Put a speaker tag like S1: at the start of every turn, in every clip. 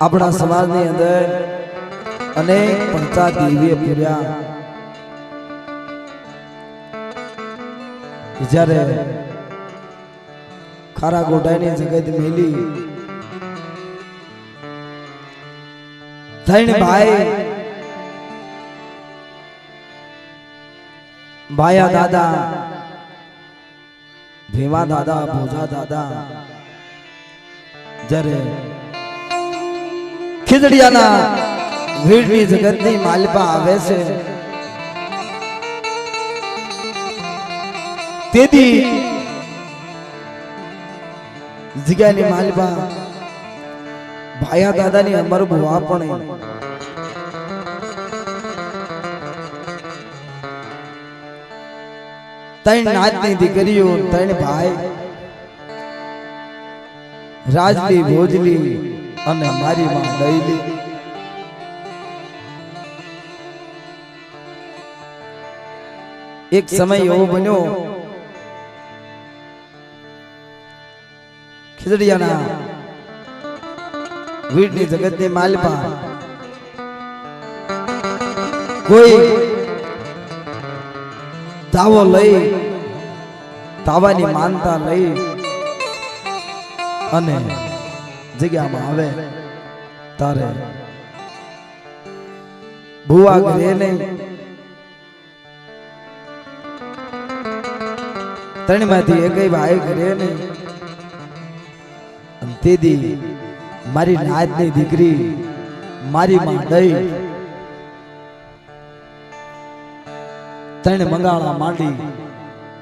S1: આપણા સમાજની અંદર અનેક પંચા દેવીએ પૂર્યા. જ્યારે ખારા ગોટાની જગત મેલી થઈને ભાઈ ભાયા દાદા ભીમા દાદા ભોજા દાદા જ્યારે ખીજડીયાના વીરની જગતની માલપા આવે છે. તેથી જગ્યાની માલપા ભાયા દાદાની અમર ભુવા પણ ત્રણ નાતની દીકરીઓ, ત્રણ ભાઈ, રાજલી, ભોજલી અને મારી માં દઈલી એક સમય એવો બન્યો. ખીજડીયાના વીરની જગતની માલપા. કોઈ દાવો લઈ દાવાની માનતા લઈ અને જગ્યામાં આવે. તારે ભુવા ઘરે નહીં ત્રણમાંથી એકય ભાઈ ઘરે નહીં તેથી મારી નાતની દીકરી મારી માં દઈ ત્રણ મંગાળા માંડી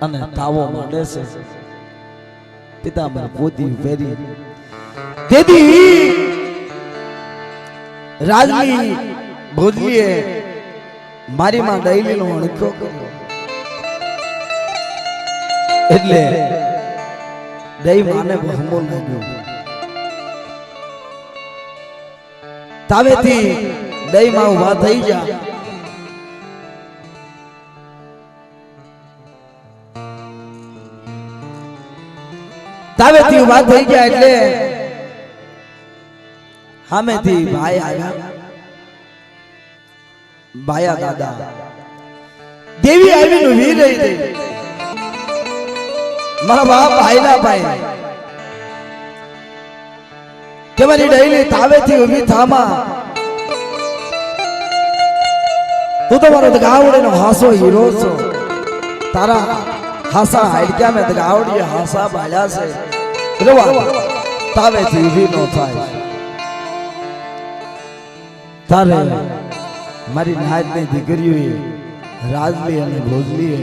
S1: અને તાવો માંડે છે પિતાંબર પોતી પહેરી તેથી રાજની ભોજલીએ મારી માં દઈલી નો અણખ્યો કર્યો. એટલે દઈ માને બહમો લાગ્યો તાવેથી દઈ માં ઊભા થઈ જા. તાવેથી ઊભા થઈ ગયા એટલે સામેથી ભાઈ આવ્યા. ભાયા દાદા. દેવી આવીને ઊભી રહી ગઈ. મારા બાપ ભાઈના ભાઈ. કે મારી ડૈલી તાવેથી ઊભી થામા. તું તો મારો ગાવડીનો હાસો હીરો છો. તારા હાસા હાડક્યા મેં ગાવડીએ હાસા બાળ્યા છે. તાવેથી ઊભી નો થાય. તારે મારી નાયતની દીકરીઓએ રાજલી અને ભોજલીએ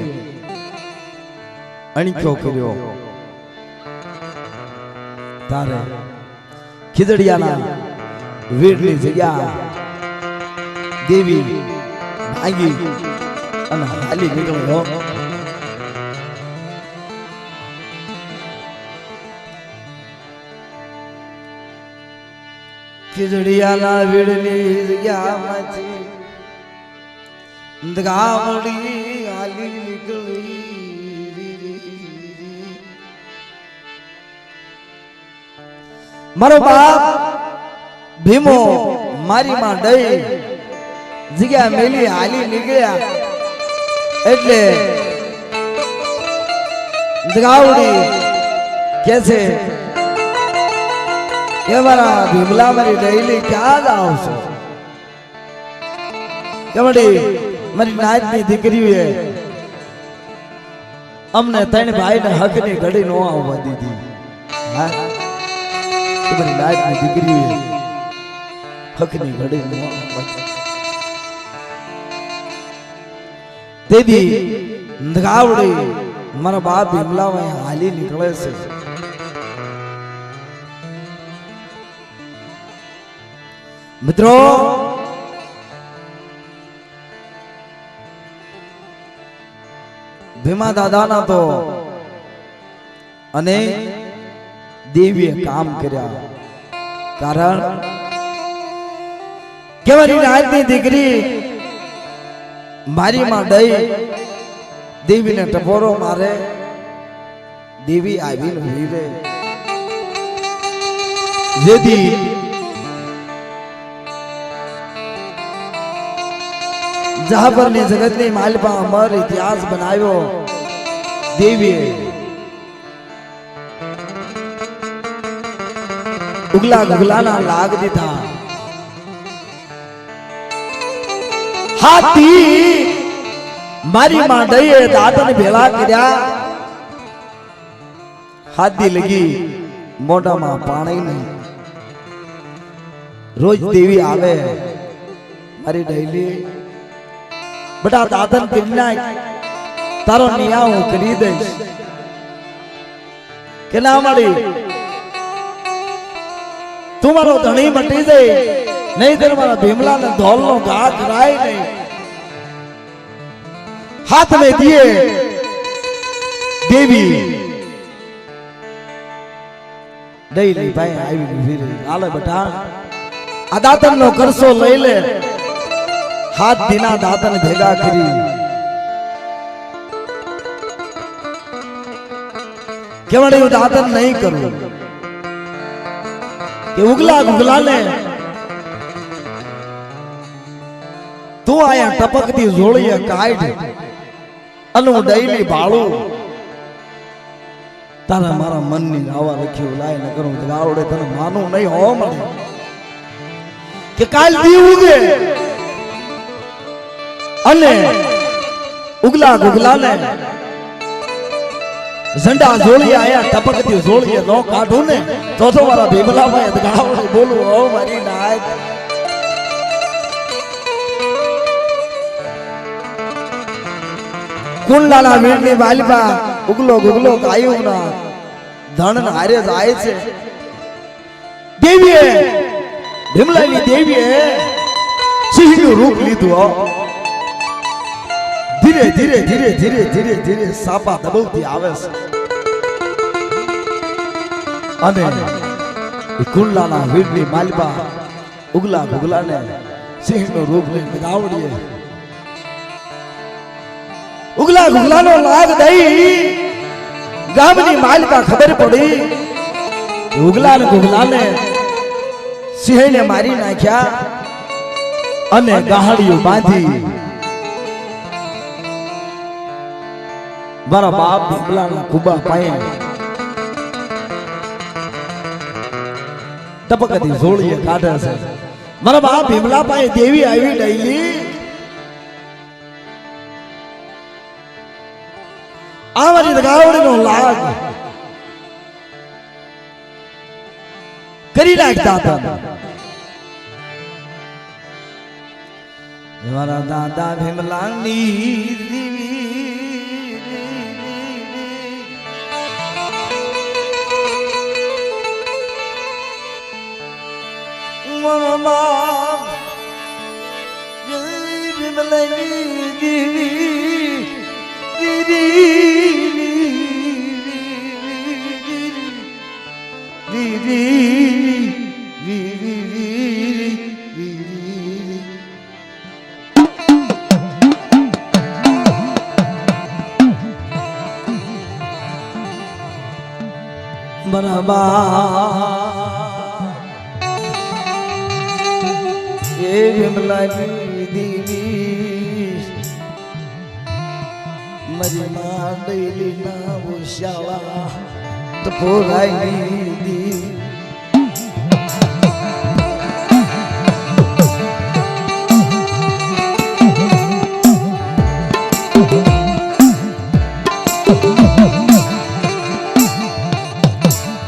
S1: અણીખો કર્યો. તારે ખીજડીયાના વીરની જગ્યા દેવી ભાંગી અને હાલી નીકળ્યો. ખીજડીયાના વીડની જગ્યામાંથી ગામડી હાલી નીકળી. મારો બાપ ભીમો મારી માં ડઈ જગ્યા મેલી હાલી નીકળ્યા. એટલે ગાવડી કે છે કે મારા ભીમલા મારી ડઈલી ક્યાં જાવ છો કમડી, મારી નાચની દીકરીઓએ અમને ત્રણ ભાઈને હકની ઘડી નો આવવા દીધી. મારી મારી નાચની હકની ઘડી નો આવવા દીધી. મારા બાપ ભીમલાવા હાલી નીકળે છે. મિત્રો, ભીમા દાદાના તો અને દેવીએ કામ કર્યા. કારણ દીકરી મારી માં દઈ દેવીને ટપોરો મારે, દેવી આવીને વીરે જેથી જહાપરની જગતની માલપા અમર ઇતિહાસ બનાવ્યો દેવીએ ઉગલા ગુગલાના લાગ દીધા હાથી મારી માંડઈએ દાંતન ભેળા કર્યા હાથી લગી મોઢામાં પાણી નહીં રોજ દેવી આવે મારી ડૈલી બટા દાદન પીરના તારો નિયા હું કરી દઈશ. કે ના મારી તું મારો ધણી મટી દે નહીં તેર મારા ભીમલા ને ધોલ નો ઘા કરાય નહીં. હાથ મે દિયે દેવી. દઈ લે ભાઈ આવી હાલે બટા, આ દાતન નો કરશો લઈ લે. હાથ દીના દાતન ભેગા કરી. કેવડે એવું દાતન નહીં કરવું કે ઉગલા ઉગલા ને તું આયા ટપકતી જોડીએ કાઢ અને હું ડૈલી ભાળું તારા મારા મનની આવા રખ્યું લાય ન કરું તો તને માનું નહીં હો મને. કે કાલ દી ઉગે. અને ઉગલા ગુગલા ને ઝંડા જોડી આયા, ટપકતી જોડીએ નો કાઢું ને તો તો મારા ભીમલાભાઈ ગાવડે બોલું, ઓ મારી નાય કુંડલાના વીરની વાલપા ઉગલો ગુગલો ગાયું ના ધણ હારે જાય છે. દેવીએ, ભીમલાની દેવીએ સિંહનું રૂપ લીધું ધીરે ધીરે ધીરે ધીરે ધીરે ધીરે સાપા દબાવતી આવે છે. અને કુંડલાના વીરની માલબા ઉગલા ગુગલાને સિંહનો રૂપ લઈ બગાવડીએ ઉગલા ગુગલાનો લાગ દઈ ગામની માલિકા ખબર પડી. ઉગલા ને ગુગલાને સિંહને મારી નાખ્યા અને ગાહડીઓ બાંધી મારા બાપ ભીમલાના કુબા ટપક ટપકતી જોડીએ કાઢે છે. મારા બાપ ભીમલા પાસે દેવી આવી ડૈલી આ મારી ગાવડીનો લાગ કરી નાખતા હતા. મારા દાદા ભીમલાની મમા ભીમલાની બરાબર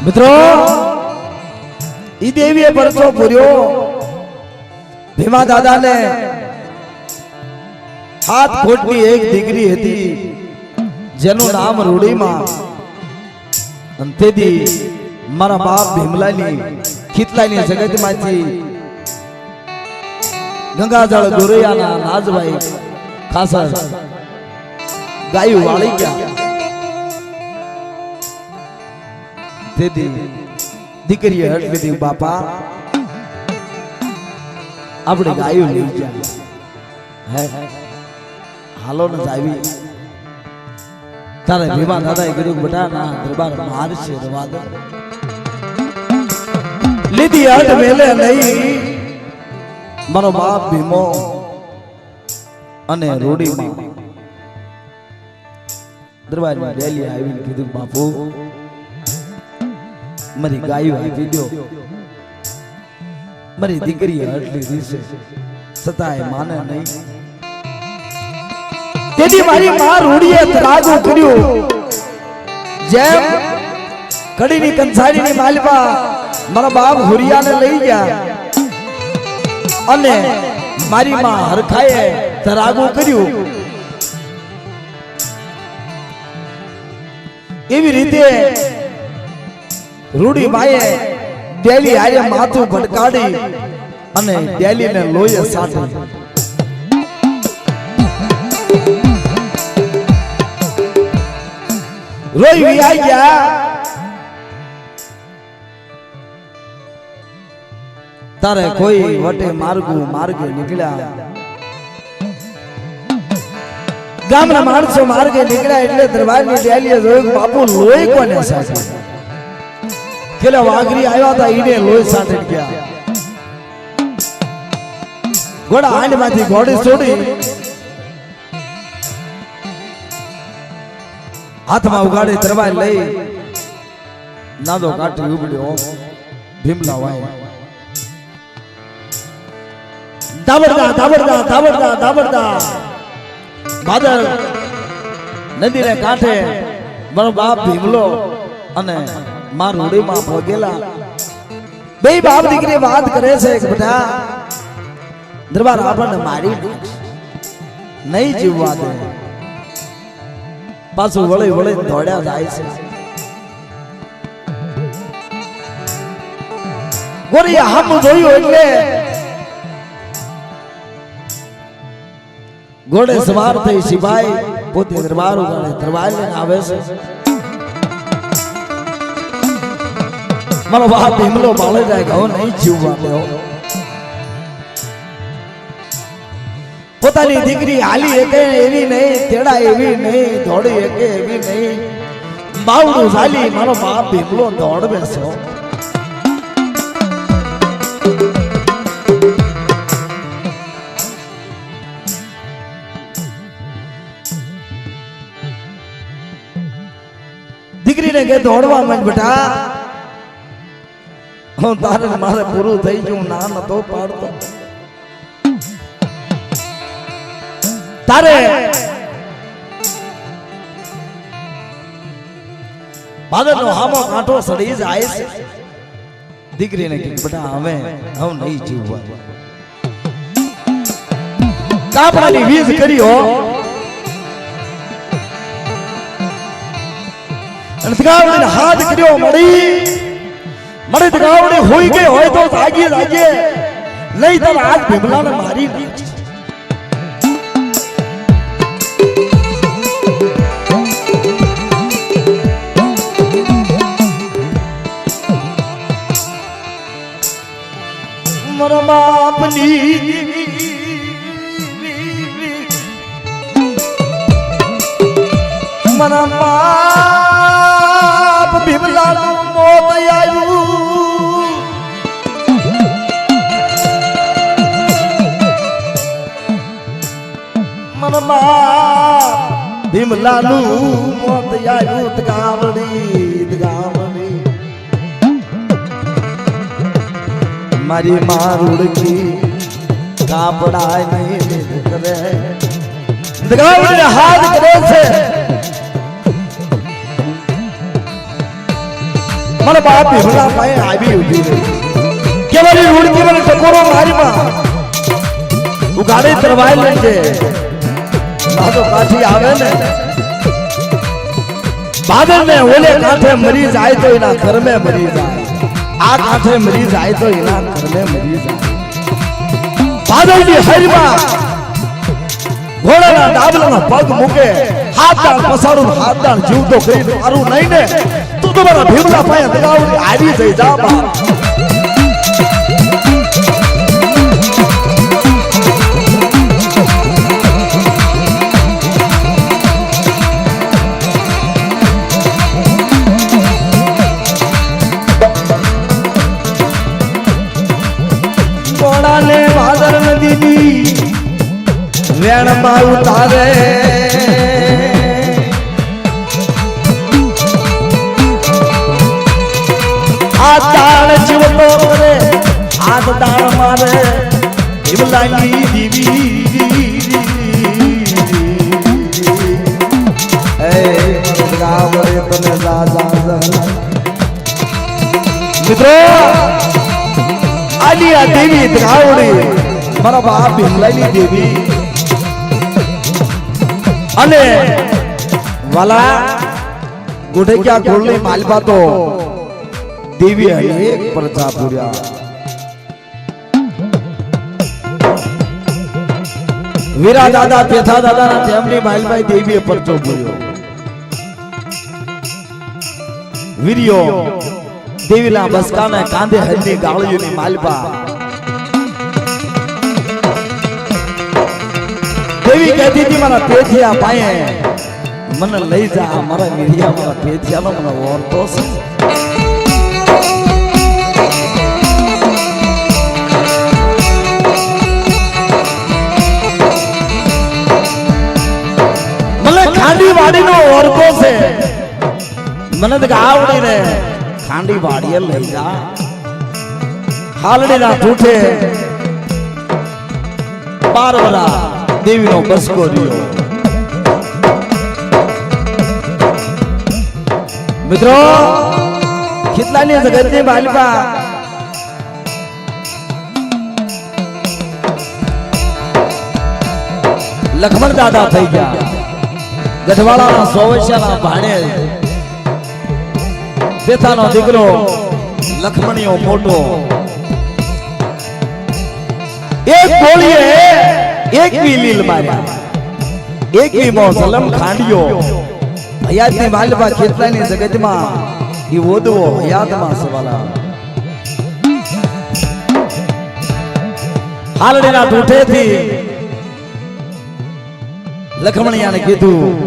S1: મિત્રો, ઈ દેવીએ પરચો પૂર્યો. ભીમા દાદાને સાત ખોટની એક દીકરી હતી, જેનું નામ રૂડીમાં. અને તેથી મારા બાપ ભીમલાની ખીતલાની જગતમાંથી ગંગાજળ ગોરૈયાના નાજભાઈ ખાસર ગાયું વાળી ગયા. તેથી દીકરીએ હટ લીધી, બાપા, આપણે ગાયું લઈ ગયા હે? હાલો ને જાવી. તારે ભીમા દાદાએ કીધું બેટા, ના, દરબાર માર છે રવા દે. લીધી હટ મેલે નહીં. મારો બાપ ભીમો અને રોડી દરબારમાં ડેલી આવીને કીધું, બાપુ મારી ગાયો આપી દો મારી દીકરી આટલી રીસે, સતાય માને નહીં. તેથી મારી માં રૂડીએ ત્રાગુ કર્યું જેમ કડીની કંસારીની માલપા મારા બાપ હુરિયાને લઈ ગયા અને મારી માં હરખાએ તરાગુ કર્યું. એવી રીતે રૂડી માએ ડેલી આરે માથું ભટકાડી અને ડેલીને લોહી સાટી રોઈ વિયાઈ ગયા. તારે કોઈ વટે માર્ગુ માર્ગે નીકળ્યા? ગામના માણસો માર્ગે નીકળ્યા એટલે દરબારની ડેલીએ જોયું બાપુ લોહી કોને સાચે કેલા વાઘરી આવ્યા હતા, ઈને લોહી સાથે ગયા. ઘોડા આંડમાંથી ઘોડી છોડી હાથમાં ઉગાડી તરવાય લઈ નાદો કાઠી ઉબડ્યો ભીમલા વાય. દાબડતા દાબડતા દાબડતા દાબડદા બાદર નદીને કાંઠે મારો બાપ ભીમલો અને માર રૂડીમાં ભોગેલા. બે બાપ દીકરી વાત કરે છે કે બધા દરબાર આપણને મારી નહીં જીવવા દે. પાછું વળે વળે દોડ્યા જાય છે. ગોરી હમ જોયું એટલે ઘોડે સવાર થઈ સિપાઈ પોતે દરબાર ઉગાડે દરબાર લઈને આવે છે. મારો બાપ ભીમલો બાળે જાય ઘઉં નહીં જીવવા દેવો પોતાની દીકરી હાલી એકે એવી નહીં, તેડા એવી નહીં, દોડી એકે એવી નહીં. બાવડું ચાલી મારો બાપ ભીમલો દોડ બેસ્યો દીકરીને કે દોડવા માંડ બેટા હું તારે મારે પૂરું થઈ ગયું, ના નતો પાડતો. તારે બાદરનો હામો કાંઠો સડી જાય છે. દીકરીને કીધું, બેટા, હવે હવે નહીં જીવવા. કાપડાની વીજ કરી હો. અને હાથ કર્યો, મળી. મળી તગાવડી હોઈ ગઈ હોય તો જાગીએ જાગીએ. નહીં તો આજ ભીમલાને મારી નાખી મારા બાપની મારા બાપ ભીમલાનું મોત આવ્યું મારા બાપ ભીમલાનું મોત આવ્યું તગાવડી તગાવડી મારી માં રૂડકી કાપડા નહીં કરે દગાવડીને હાથ કરે છે મને બાપ ભીમલા પાસે આવી ઉઠી કે મારી રૂડકી મને ટકોરો મારી માં તું ગાડી તરવાઈ લેજે બાદો કાઠી ને ને ઓલે કાંઠે મરી જાય તો એના ઘરમે મરી જાય. આ કાંઠે મરી જાય તો એના ઘરમે મરી જાય. બાદલની હરીમાં ઘોડાના ડાબલાનો પગ મૂકે હાથ દાળ પસારું ને હાથ દાળ જીવતો કરી મારું નહીં ને, તું તો મારા ભીમલા પાસે દગાવડી આવી જઈ જા બહાર ઘોડાને વાદર નદીની વેણમાં માં ઉતારે આ તાળ જીવતો કરે, હાથ તાળ મારે, જીવલાની દીવી. મિત્રો આલી આ દેવી દ્રાવડી મારા બાપ ભીમલાની દેવી અને વાલા ગુઢેક્યા ગોળની માલબા તો દેવી અનેક પ્રજા પૂર્યા વીરા દાદા પેથા દાદા ના તેમની માલબાઈ દેવીએ પરચો પૂર્યો વીર્યો દેવીના બસકાના કાંધે હરની ગાળીઓની માલબા. દેવી કહેતી હતી મારા પેથિયા પાયે મને લઈ જા, મારા મીડિયા મારા પેથિયાનો મને ઓરતો છે. મને ખાંડી વાડીનો ઓરતો છે. મને તો આવડી રે. ખાંડી વાડીએ લઈ જા. હાલડીના ઠૂઠે પારવરા દેવીનો બસકો રહ્યો. મિત્રો ખીતલાની જગતની બાલિકા? લખમણ દાદા થઈ ગયા. ગઢવાળાના સોવૈયાના ભાણે પેથાનો દીકરો લખમણીઓ મોટો. એક ગોળીએ એક વી લીલ માર્યા. એક વી મો સલમ ખાંડિયો. હયાતની માલબા ખેતલાની જગતમાં ઈ ઓદવો હયાતમાં સવાલા. હાલડીના ઠૂઠેથી લખમણિયાને કીધું,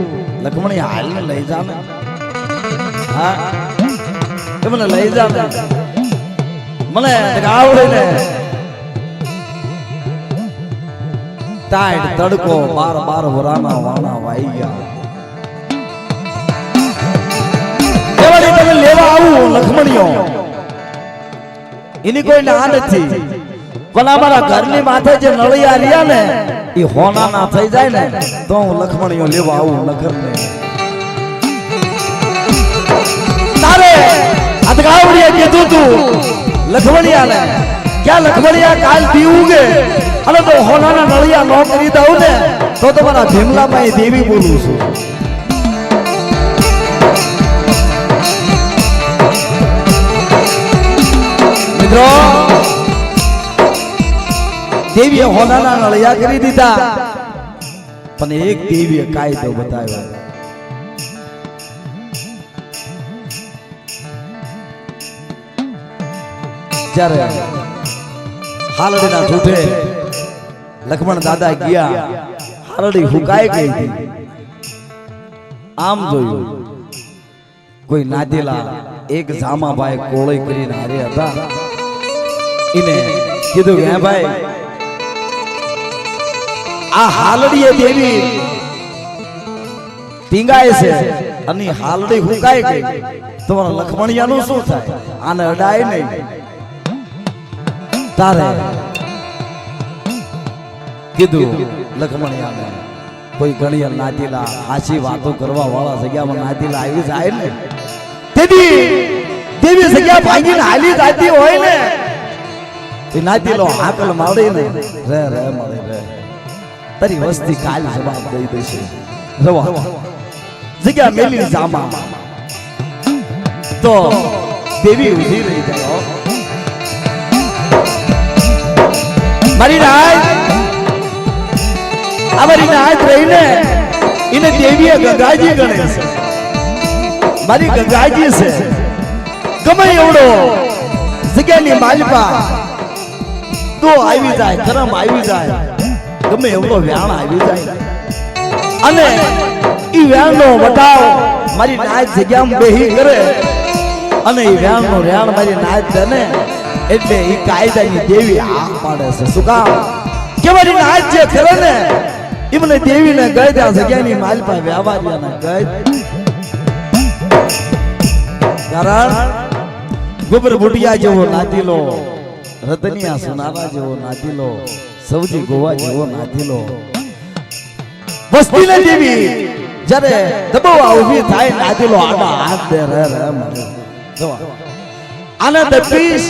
S1: લખમણી હાલને લઈ જા ને. હા? તમને મને લઈ જા ને? મને આવડે ને. ટાઈટ તડકો બાર બાર વરાના વાણા વાઈ ગયા તમે લેવા આવું લખમણીઓ. એની કોઈ ના નથી. પણ અમારા ઘરની માથે જે નળિયા રહ્યા ને એ હોના ના થઈ જાય ને તો હું લખમણીઓ લેવા આવું નગર ને તારે અધગાવડીએ કીધું તું લખમણિયા ને ક્યાં લખમણિયા કાલ પી ઉગે અને તો હોલાના નળિયા નો કરી દઉં ને તો તમારા ભીમલામાં દેવી બોલું છું મિત્રો દેવીએ હોનાના નળિયા કરી દીધા પણ એક દેવીએ કાયદો બતાવ્યો જ્યારે હાલડીના ઠૂઠે લક્ષ્મણ દાદા ગયા. હાલડી હુકાઈ ગઈ. આમ જોયું, કોઈ નાદેલા એક જામાભાઈ કોળી કરીને હારે હતા. એને કીધું હે ભાઈ, આ હાલડીએ દેવી ટીંગાય છે અને હાલડી હુકાય ગઈ. તમારા લખમણિયાનું શું થાય? આને અડાય નહીં. તારે? કીધું લખમણિયાને કોઈ ગણિયલ નાતીલા હાચી વાતો કરવા વાળા જગ્યામાં નાતીલા આવી જાય ને? તેથી દેવી જગ્યા ભાંગીને હાલી જાતી હોય ને તે નાતીલો હાકલ મારે ને રે રે મારે રે. તારી વસ્તી કાલ જવાબ દઈ દેશે. રવા જગ્યા મેલી જામા. તો દેવી ઊભી રહી જાય. મારી રાજ અમારી નાચ રહીને એને દેવીએ ગંગાજી ગણે છે. મારી ગંગાજી છે. ગમે એવડો જગ્યાની માલપા તો આવી જાય કરમ આવી જાય. ગમે એવડો વ્યાણ આવી જાય. અને ઈ વ્યાણનો વટાવ મારી નાચ જગ્યામાં બેહી કરે અને ઈ વ્યાણનો વ્યાણ મારી નાચ દે ને એટલે ઈ કાયદાની દેવી આ પાડે છે. શું કામ? કે મારી નાચ જે ખરે ને? એમને દેવીને ગઈ ત્યાં જગ્યાની માલપા વ્યાપારીઓને ગઈ. કારણ ગોબર બુટિયા જેવો નાતીલો, રતનિયા સુનારા જેવો નાતીલો સૌજી ગોવા જેવો નાતીલો. વસ્તીને દેવી, જ્યારે દબાવા ઊભી થાય, નાતીલો આડા હાથ દે રે રે આને દબીશ,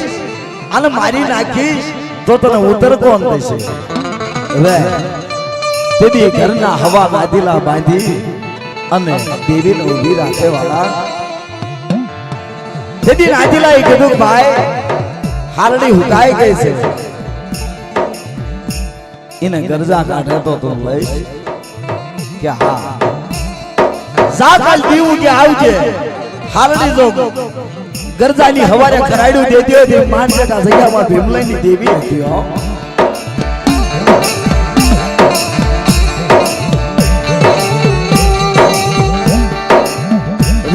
S1: આને મારી નાખીશ. તો તને ઉતર કોણ દેશે હવે તેદી ઘરના હવા નાદીલા બાંધી અને દેવીને ઊભી રાખે વાળા તેથી નાદીલાએ કીધું ભાઈ, હાલડી હુકાઈ ગઈ છે. એને ગરજા કાઢે તો તું લઈશ. કે હા. જા કાલ દીવું કે આવજે. હાલડી જો ગરજાની હવારે કરાડ્યું દેતી હોય તે માનસેટા જગ્યામાં ભીમલાઈની દેવી હતી હો.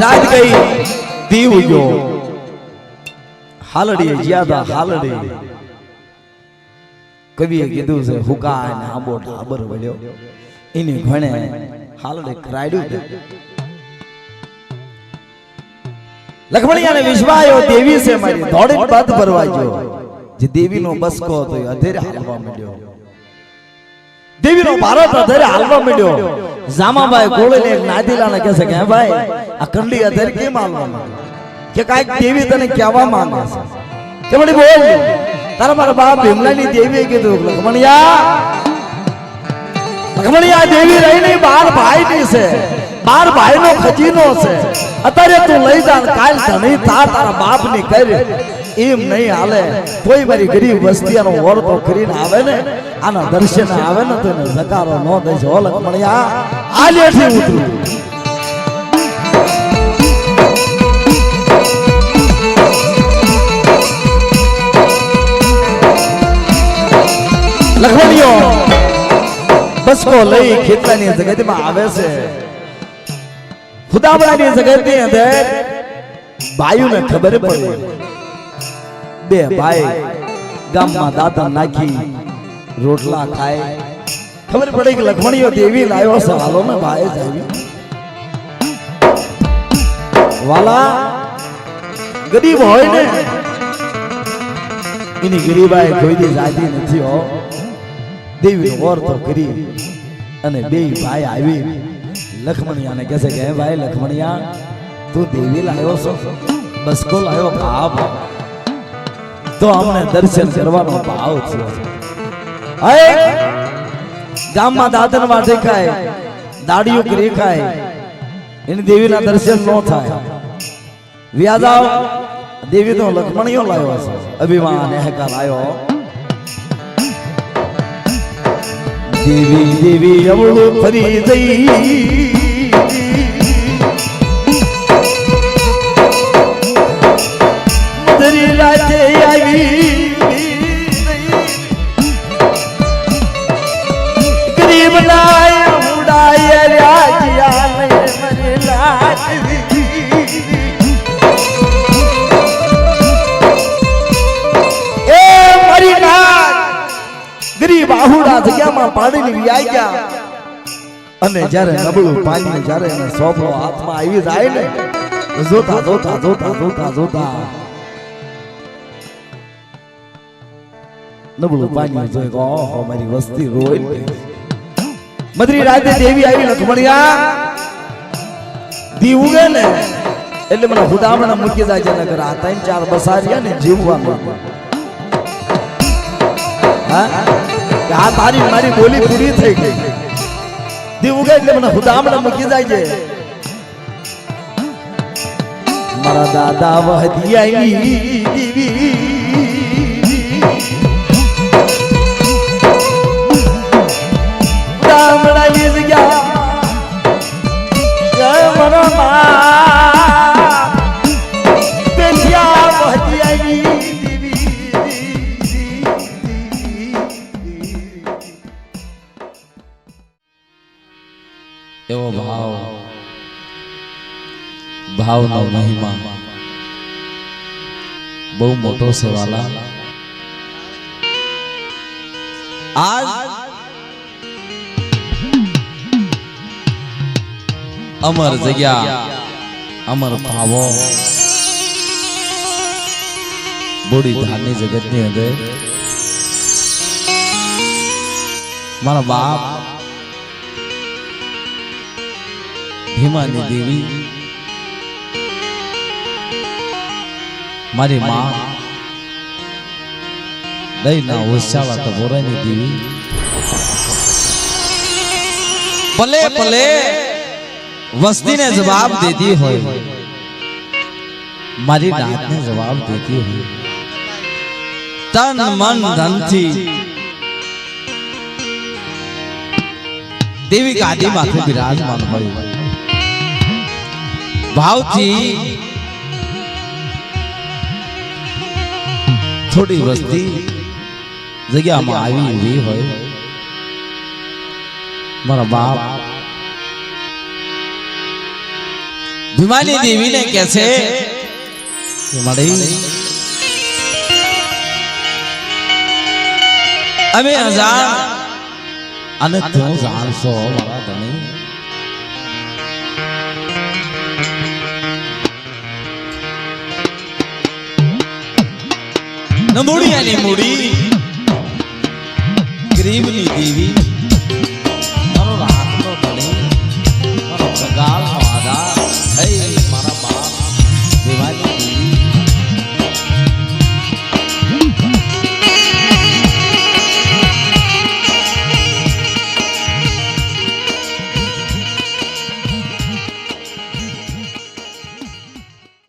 S1: રાત ગઈ દીવ ગયો હાલડી જ્યાદા હાલડી. કવિએ કીધું છે હુકા અને આંબો ઢાબર વળ્યો. એની ઘણે હાલડે કરાડ્યું છે અને વિશ્વાયો દેવી છે મારી. દોડે પદ ભરવા ગયો. જે દેવીનો બસકો હતો એ અધેરે હાલવા મળ્યો દેવીનો ભારત અધેરે હાલવા મળ્યો જામાભાઈ ગોળીને નાદીલાને કહે છે કે ભાઈ આ કંડી અધેર કેમ હાલવા માંડ્યો? કે કાંઈક દેવી તને કહેવા માંગે છે. કે મને બોલ તારા મારા બાપ ભીમલાની દેવીએ કીધું લખમણિયા લખમણિયા દેવી રહી નહીં બાર ભાઈ ની છે. બાર ભાઈ નો ખજીનો છે. અત્યારે તું લઈ જા કાલ ધણી થા તારા બાપની કરી એમ નહીં હાલે. કોઈ મારી ગરીબ વસ્તીનો વર તો કરીને આવે ને, આના દર્શન આવે ને તો એને જકારો ન દેજો હો મળ્યા. આ લેઠી ઉતરું. લખમણીઓ બસકો લઈ ખેતલાની જગતમાં આવે છે. ખુદાબડાની જગતની અંદર ભાઈઓને ખબર પડી. બે ભાઈ ગામમાં દાતા નાખી, રોટલા ખાય. ખબર પડે કે લખમણીઓ દેવી લાવ્યો છે. હાલો ને ભાઈ જાવી. વાલા, ગરીબ હોય ને, એની ગરીબાઈ કોઈ દી જાતી નથી હો. દેવી વર તો કરી અને બે ભાઈ આવી. લખમણિયાને કહે છે કે ભાઈ લખમણિયા, તું દેવી લાવ્યો છો? બસકો લાવ્યો ભાવ. તો અમને દર્શન કરવાનો ભાવ થયો. હે ગામમાં દાદનમાં દેખાય, દાડીઓ દેખાય ખાય એની દેવીના દર્શન ન થાય. વ્યાજાવ દેવી તો લખમણીઓ લાવ્યો છે. અભિમાન એહકાર આવ્યો દેવી દેવી અવળું ફરી જઈ. રાતે આવી જગ્યામાં પાડીને વ્યાઈ ગયા. અને જ્યારે નબળું પાણી જ્યારે એને સોપડો હાથમાં આવી જાય ને જોતા જોતા જોતા જોતા જોતા. નબળું પાણી જોઈ ઓહો મારી વસ્તી રોઈ મદરી રાતે દેવી આવી લખમણિયા દી ઉગે ને એટલે મને હુદામણા મૂકી જાય છે ઘરે આ ત્રણ ચાર બસારિયા ને જીવવાનું. હા? કે આ તારી મારી બોલી પૂરી થઈ ગઈ. દીવ ઉગે એટલે મને હુદામણા મૂકી જાય છે. મારા દાદા વહદી આવી. મારા
S2: ભાવનો મહિમા. બહુ મોટો છે વાલા. આજ અમર જગ્યા, અમર ભાવો. બોડી ધારની જગતની અંદર. મારા બાપ ભીમાની દેવી મારી માં દઈના ઓછાવા તો બોરાની દેવી. પલે પલે વસ્તીને જવાબ દેતી હોય. મારી દાંતને જવાબ દેતી હોય. તન મન ધનથી. દેવી ગાદી માથે બિરાજમાન હોય. ભાવથી થોડી વસ્તી જગ્યામાં આવી ઊભી હોય. મારા બાપ ભીમાની દેવીને કહે છે કે મારી અમે હજાર અને તું જાણશો મારા ધણી. નમૂડિયાની મૂડી. ગરીબની દેવી.